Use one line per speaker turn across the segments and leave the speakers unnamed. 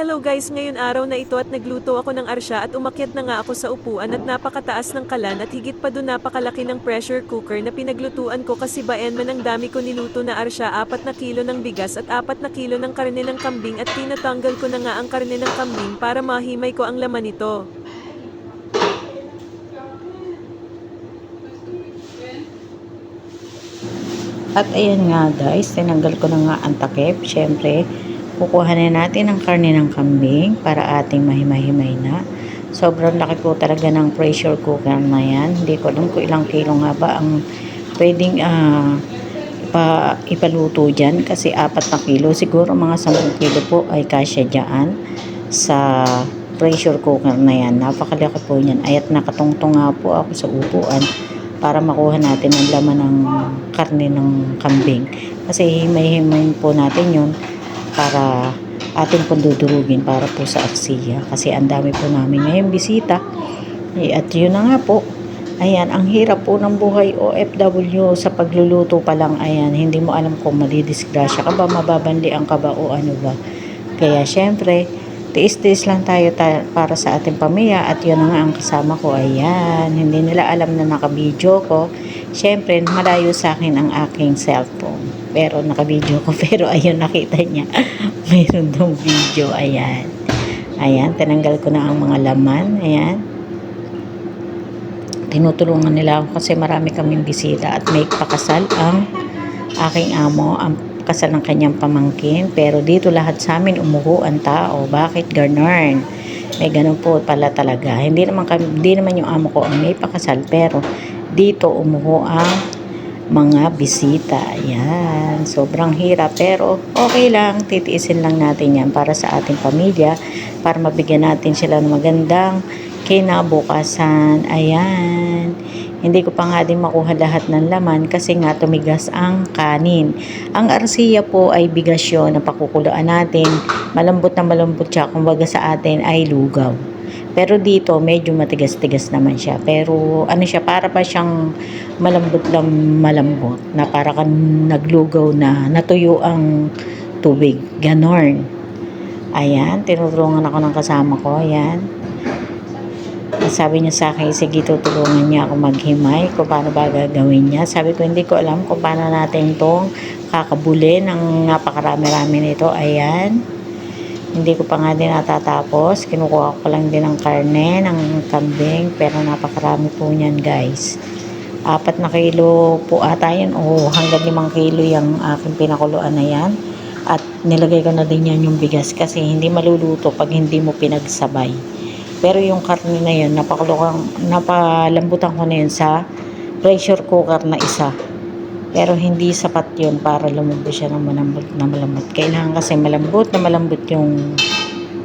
Hello guys, ngayon araw na ito at nagluto ako ng arsya at umakyat na nga ako sa upuan at napakataas ng kalan at higit pa doon napakalaki ng pressure cooker na pinaglutuan ko kasi baen man ang dami ko niluto na arsya, apat na kilo ng bigas at apat na kilo ng karne ng kambing at tinatanggal ko na nga ang karne ng kambing para mahimay ko ang laman nito.
At ayan nga guys, tinanggal ko na nga ang takip. Siyempre, kukuha na natin ang karne ng kambing para ating mahimay-himay na. Sobrang laki po talaga ng pressure cooker na yan. Hindi ko alam kung ilang kilo nga ba ang pwedeng ah, ipa, ipaluto dyan. Kasi apat na kilo. Siguro mga 10 kilo po ay kasya dyan sa pressure cooker na yan. Napakalaki po yan. Ayat nakatungtong nga po ako sa upuan para makuha natin ang laman ng karne ng kambing. Kasi himay-himay po natin yun para ating pong dudurugin para po sa aksiya. Kasi ang dami po namin ngayon bisita. Eh, At yun na nga po. Ayan, ang hirap po ng buhay OFW sa pagluluto pa lang. Ayan, hindi mo alam kung madidisgrasya ka ba, mababanlian ka ba o ano ba. Kaya syempre, tiis-tiis lang tayo ta- para sa ating pamilya at yun na nga ang kasama ko. Ayan, hindi nila alam na naka-video ko. Syempre, malayo sa akin ang aking cellphone. Pero naka-video ko. Pero ayun, nakita niya. Mayroon dong video. Ayan. Ayan, tinanggal ko na ang mga laman. Ayan. Tinutulungan nila ako kasi marami kaming bisita at may pakasal ang aking amo, ang kasal ng kanyang pamangkin. Pero dito lahat sa amin umuho ang tao. Bakit ganon? May ganun po pala talaga. Hindi naman, kami, hindi naman yung amo ko ang may pakasal. Pero dito umuho ang mga bisita. Ayan. Sobrang hirap. Pero okay lang. Titiisin lang natin yan para sa ating pamilya. Para mabigyan natin sila ng magandang kinabukasan. Ayan. Hindi ko pa nga din makuha lahat ng laman kasi nga tumigas ang kanin. Ang arsiya po ay bigas yun na pakukuluan natin. Malambot na malambot siya. Kumbaga sa atin ay lugaw. Pero dito, medyo matigas-tigas naman siya. Pero ano siya, para pa siyang malambot lang malambot. Na para kang naglugaw na natuyo ang tubig. Ganorn. Ayan, tinutulungan ako ng kasama ko. Ayan. Sabi niya sa akin, sige tutulungan niya ako maghimay kung paano ba gagawin niya. Sabi ko, hindi ko alam kung paano natin itong kakabuli ng napakarami-rami nito. Ayan. Hindi ko pa nga din natatapos. Kinukuha ko lang din ng karne, ng kambing. Pero napakarami po niyan guys. Apat na kilo po ata yun. O hanggang limang kilo yung aking pinakuluan na yan. At nilagay ko na din yan yung bigas kasi hindi maluluto pag hindi mo pinagsabay. Pero yung karne na yun, napakulukan, napalambutan ko na yun sa pressure cooker na isa. Pero hindi sapat yun para lumambot siya ng malambot na malambot. Kailangan kasi malambot na malambot yung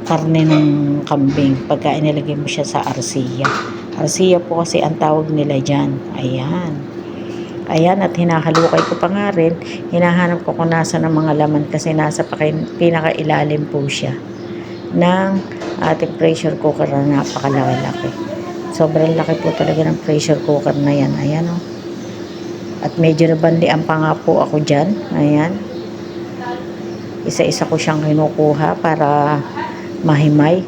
karne ng kambing pagka inilagay mo siya sa arsiya. Arsiya po kasi ang tawag nila dyan. Ayan. Ayan, at hinahalukay ko pa nga rin. Hinahanap ko kung nasa ng mga laman kasi nasa pinakailalim po siya ng ating pressure cooker na napakalaki. Sobrang laki po talaga ng pressure cooker na yan. Ayan o. At medyo nabandian pa nga ako dyan. Ayan. Isa-isa ko siyang kinukuha para mahimay.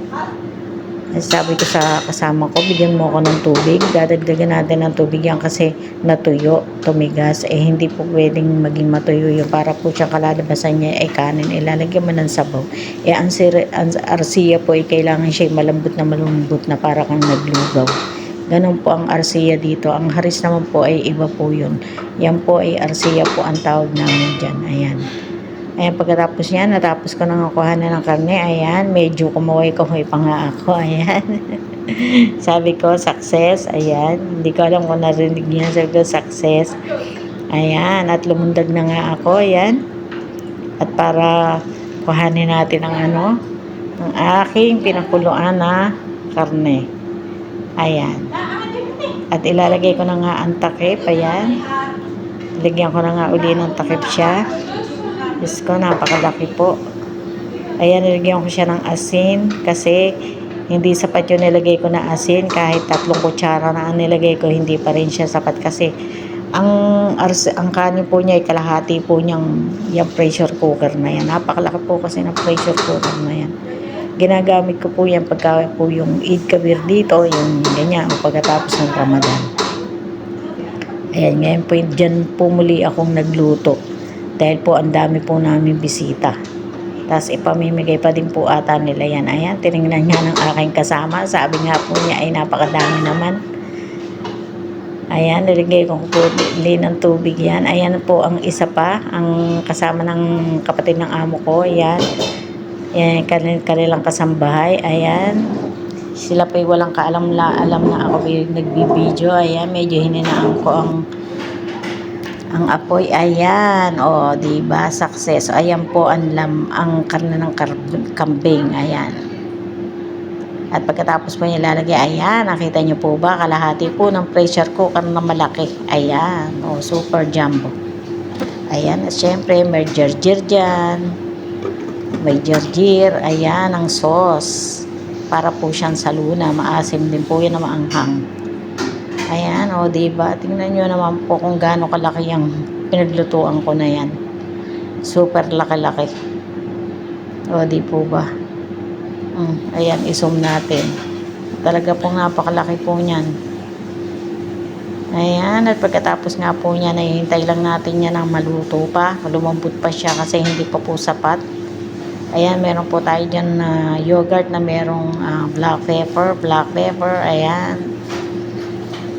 At Sabi ko sa kasama ko, bigyan mo ako ng tubig. Dadagdagan natin ng tubig yan kasi natuyo, tumigas. Eh, hindi po pwedeng maging matuyo yun. Para po siyang kalalabasan niya ay kanin. Ilalagyan mo ng sabaw. Eh, ang, sir, ang arsiya po ay kailangan siya malambot na malambot na para kang naglugaw. Ganun po ang arsiya dito. Ang haris naman po ay iba po yun. Yan po ay arsiya po ang tawag namin dyan. Ayan. Ayan, pagkatapos yan, natapos ko nang kuha na ng karne. Ayan, medyo kumaway-kumaway pa nga ako. Ayan. Sabi ko, success. Ayan. Hindi ko alam kung narinig niya. Sabi ko, success. Ayan. At lumundag na nga ako. Ayan. At para kuhanin natin ang ano, ang aking pinakuluan na karne. Ayan. At ilalagay ko na nga ang takip. Ayan. Lagyan ko na nga uli ng takip siya. Diyos ko, napakalaki po. Ayan, nilagyan ko siya ng asin kasi hindi sapat yung nilagay ko na asin. Kahit tatlong kutsara na ang nilagay ko, hindi pa rin siya sapat kasi ang ars ang kanin po niya ay kalahati po niyang yung pressure cooker na yan. Napakalaki po kasi ng pressure cooker na yan. Ginagamit ko po yan pagka po yung Eid Kabir dito, yung ganyan, pagkatapos ng Ramadan. Ayan, ngayon po, dyan po muli akong nagluto. Dahil po ang dami po namin bisita. Tapos ipamimigay pa din po ata nila yan. Ayan, tinignan nga ng aking kasama. Sabi nga po niya ay napakadami naman. Ayan, nilagay ko po li ng tubig yan. Ayan po ang isa pa, ang kasama ng kapatid ng amo ko. Ayan. Ayan, kanil, kanilang kasambahay. Ayan. Sila pa'y walang kaalam na alam na ako nagbibideo. Ayan, medyo hininaan ko ang ang apoy. Ayan. O, di ba Success. Ayan po ang, lam, ang karne ng kar- kambing. Ayan. At pagkatapos po niya lalagay, ayan, nakita niyo po ba, kalahati po ng pressure cooker na malaki. Ayan, o, super jumbo. Ayan, at syempre, may gergir dyan. May gergir, ayan, ang sauce. Para po siyang sa luna, maasim din po yan na maanghang. Ayan, o, diba? Tingnan nyo naman po kung gaano kalaki yung pinaglutuan ko na yan. Super laki-laki. O, di po ba? Mm, ayan, isum natin. Talaga po napakalaki po niyan. Ayan, at pagkatapos nga po niya, nahihintay lang natin yan ng maluto pa. Lumambot pa siya kasi hindi pa po sapat. Ayan, meron po tayo dyan na yogurt na merong ah, black pepper, black pepper, ayan.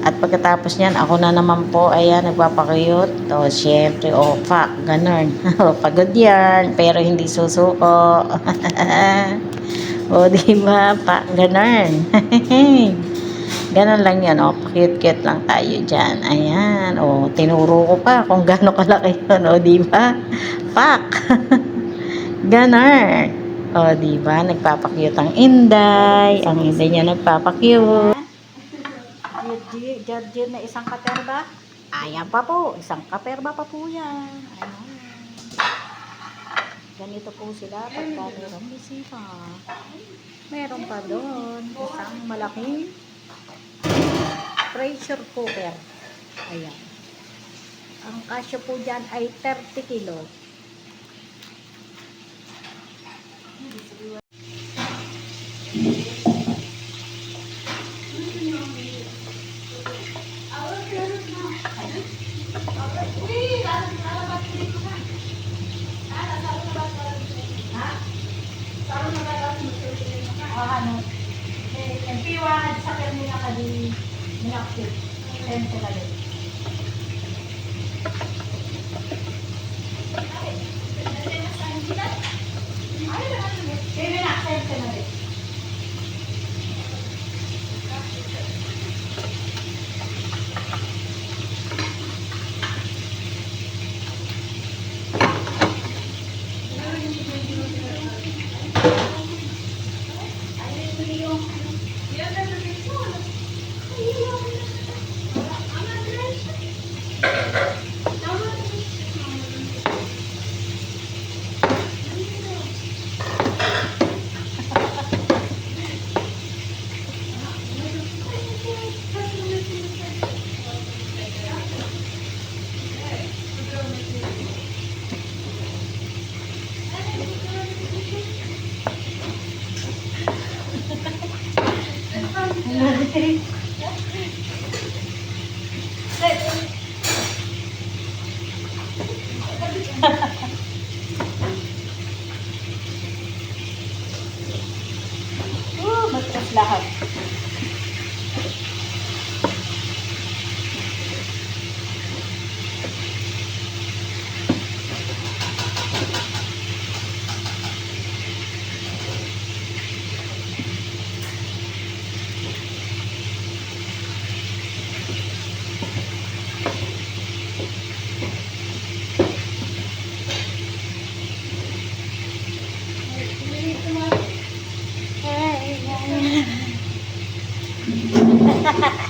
At pagkatapos niyan, ako na naman po, ayan, nagpapakuyot. O, syempre, o, fuck, ganun. Pagod yan, pero hindi susuko. o, di ba, pa, ganun. ganun lang yan, o, cute-cute lang tayo dyan. Ayan, o, tinuro ko pa kung gano'ng kalaki yun, o, di ba? Fuck. Ganun. O, di ba, nagpapakyut ang inday. Ang inday niya nagpapakyut. Georgie na isang kaperba. Ayan pa po, isang kaperba pa po yan. Ayan. Ganito po sila pagka mayroong bisita. Meron pa doon, isang malaking pressure cooker. Ayan. Ang kasyo po dyan ay 30 kilo. Ano, eh, ang piwa sa kanila kadi minakit. Sente na rin. Ha ha ha.